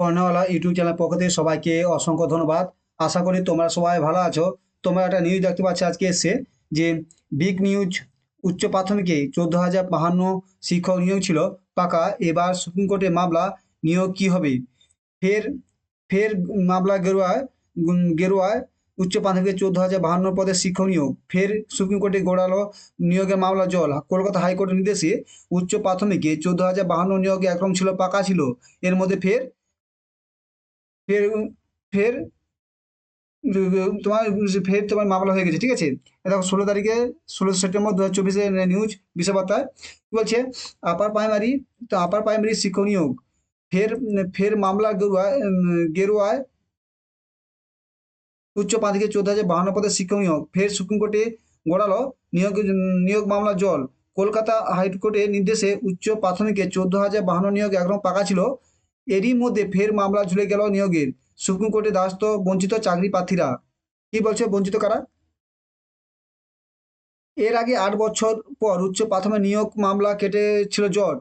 কর্ণওয়ালা YouTube channel পক্ষ থেকে সবাইকে অসংখ্য ধন্যবাদ। আশা করি তোমরা সবাই ভালো আছো। তোমরা একটা নিউজ দেখতে পাচ্ছ আজকে এসছে যে বিগ নিউজ উচ্চ প্রাথমিকে চোদ্দ হাজার বাহান্ন শিক্ষক নিয়োগ ছিল। পাকা এবার সুপ্রিম কোর্টে মামলা, নিয়োগ কি হবে? ফের ফের মামলা গেরুয়ায় গেরুয়ায় উচ্চ প্রাথমিকে চোদ্দ হাজার বাহান্ন পদের শিক্ষক নিয়োগ। ফের সুপ্রিম কোর্টে গড়ালো নিয়োগের মামলা জল। কলকাতা হাইকোর্টের নির্দেশে উচ্চ প্রাথমিকে চোদ্দ হাজার বাহান্ন নিয়োগে একরম ছিল, পাকা ছিল। এর মধ্যে ফের ফের ফের, তোমার ফের তোমার মামলা হয়ে গেছে, ঠিক আছে? দেখো, ষোলো তারিখে, ষোলো সেপ্টেম্বর দু হাজার চব্বিশে নিউজ বিষয় বার্তায় কি বলছে? আপার প্রাইমারি তো আপার প্রাইমারি শিক্ষক নিয়োগ। ফের ফের মামলা গেরুয়ায় গেরুয়ায় উচ্চ প্রাথমিকে চোদ্দ হাজার বাহান্ন পদের শিক্ষক নিয়োগ। ফের সুপ্রিম কোর্টে গড়ালো নিয়োগ নিয়োগ মামলা জল। কলকাতা হাইকোর্টের নির্দেশে উচ্চ প্রাথমিকে চোদ্দ হাজার বাহান্ন নিয়োগ একরকম পাকা ছিল। এরই মধ্যে ফের মামলা ঝুলে গেল নিয়োগের। সুপ্রিম কোর্টে দ্বারস্থ বঞ্চিত চাকরি প্রার্থীরা। কি বলছে বঞ্চিত কারা? এর আগে আট বছর পর উচ্চ প্রাথমিক নিয়োগ মামলা কেটেছিল জট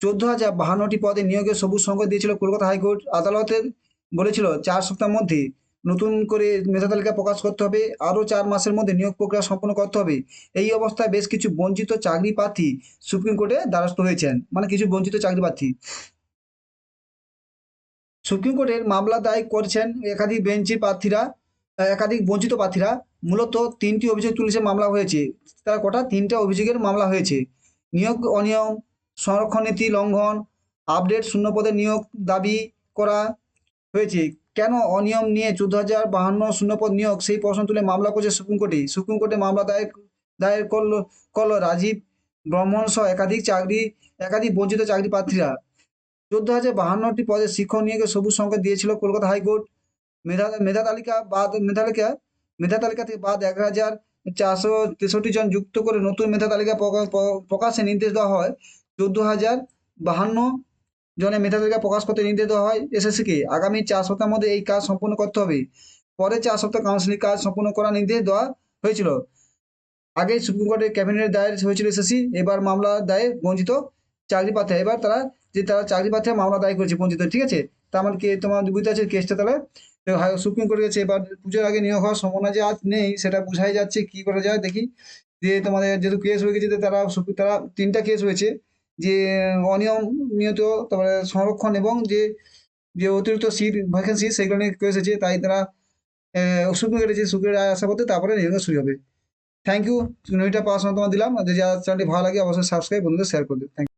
চোদ্দ হাজার বাহান্নটি পদে নিয়োগের সবুজ সংকেত দিয়েছিল কলকাতা হাইকোর্ট আদালতের বলেছিল, চার সপ্তাহের মধ্যে নতুন করে মেধা তালিকা প্রকাশ করতে হবে। আরও চার মাসের মধ্যে নিয়োগ প্রক্রিয়া সম্পন্ন করতে হবে। এই অবস্থায় বেশ কিছু বঞ্চিত চাকরি প্রার্থী সুপ্রিম কোর্টে দ্বারস্থ হয়েছেন। মানে কিছু বঞ্চিত চাকরি প্রার্থী। সুপ্রিম কোর্টের মামলা দায় করেছেন একাধিক বেঞ্চি প্রার্থীরা একাধিক বঞ্চিত প্রার্থীরা। মূলত তিনটি অভিযোগ তুলেছে মামলা হয়েছে। তারা কটা তিনটা অভিযোগের মামলা হয়েছে। নিয়োগ অনিয়ম, সংরক্ষণ নীতি লঙ্ঘন, আপডেট শূন্য পদে নিয়োগ দাবি করা হয়েছে। কেন অনিয়ম নিয়ে চোদ্দ হাজার বাহান্ন শূন্যপদ নিয়োগ? সেই প্রশ্ন তুলে মামলা করছে সুপ্রিম কোর্টে। সুপ্রিম কোর্টে মামলা দায়ের দায়ের করল করল রাজীব ব্রহ্মণ সহ একাধিক চাকরি, একাধিক বঞ্চিত চাকরি প্রার্থীরা। চোদ্দ হাজার বাহান্নটি পদে শিক্ষক নিয়োগে সবুজ সংকেত দিয়েছিল কলকাতা হাইকোর্ট। মেধা মেধা তালিকা বাদ, মেধা তালিকা মেধা তালিকা থেকে বাদ এক হাজার চারশো তেষট্টি জন যুক্ত করে নতুন মেধা তালিকা প্রকা- প্রকাশে নির্দেশ দেওয়া হয়। চোদ্দ হাজার বাহান্ন জনের মেধা তালিকা প্রকাশ করতে নির্দেশ দেওয়া হয়। এসএসসিকে আগামী চার সপ্তাহের মধ্যে এই কাজ সম্পূর্ণ করতে হবে। পরে চার সপ্তাহ কাউন্সিলিং কাজ সম্পূর্ণ করার নির্দেশ দেওয়া হয়েছিল। আগে সুপ্রিম কোর্টের ক্যাবিনেট দায়ের হয়েছিল এসএসসি। এবার মামলা দায়ে বঞ্চিত চাকরি প্রার্থী। এবার তারা যে তারা চাকরি প্রার্থী মামলা দায়ের করেছে বঞ্চিত ঠিক আছে? তার মানে কি, তোমার বুঝতে আছে কেসটা তাহলে? সুপ্রিম কোর্টে গেছে, এবার পুজোর আগে নিয়োগ হওয়ার সম্ভাবনা যে আজ নেই, সেটা বোঝাই যাচ্ছে, কি করা যায় দেখি। যে তোমাদের যেহেতু কেস হয়ে গেছে তারা তারা তিনটা কেস হয়েছে, যে, অনিয়ম নিয়ত, তারপরে সংরক্ষণ এবং যে যে অতিরিক্ত সিট ভ্যাকেন্সি সেগুলো নিয়ে কেস হয়েছে, তাই তারা সুপ্রিম কোর্টে যে সুপ্রিম রায় আসা করতে তারপরে নিয়োগ শুরু হবে। থ্যাংক ইউ নিউজটা পাওয়ার সময় তোমার দিলাম যে চ্যানেলটি ভালো লাগে, অবশ্যই সাবস্ক্রাইব বন্ধুদের শেয়ার করে দিও। থ্যাংক